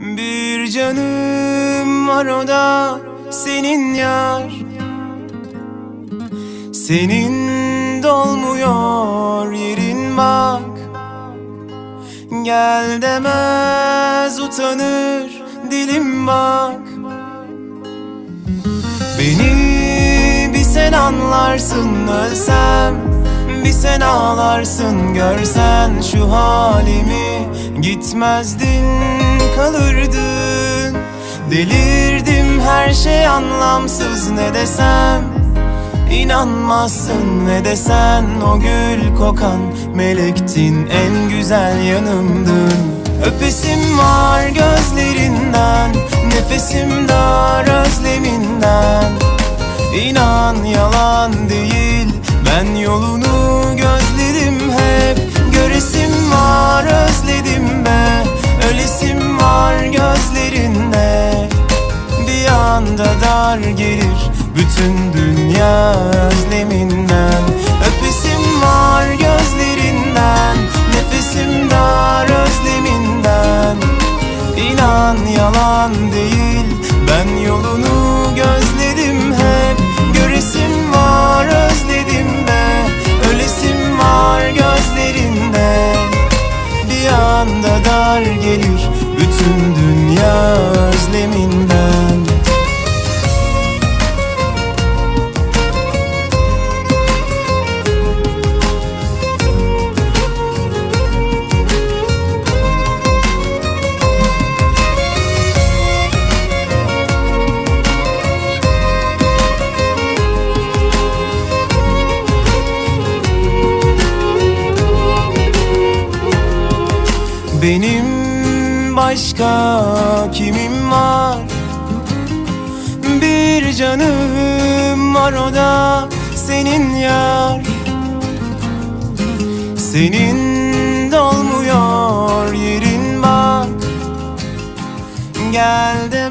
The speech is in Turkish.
Bir canım var o da senin yar. Senin dolmuyor yerin bak. Gel demez utanır dilim bak. Beni bir sen anlarsın ölsem Bir sen ağlarsın görsen şu halimi Gitmezdin kalırdın. Delirdim her şey anlamsız ne desem? İnanmazsın ne desen? O gül kokan Melektin en güzel yanımdın. Öpesim var gözlerinden Nefesim dar özleminden. İnan yalan değil Ben yolunu gözledim hep anda dar gelir bütün dünya özleminden. Öpesim var gözlerinden Nefesim dar özleminden. İnan yalan değil Ben yolunu gözledim hep. Göresim var özledim be Ölesim var gözlerinde. Bir anda dar gelir bütün dünya Benim başka kimim var? Bir canım var o da senin yar. Senin dolmuyor yerin bak Gel de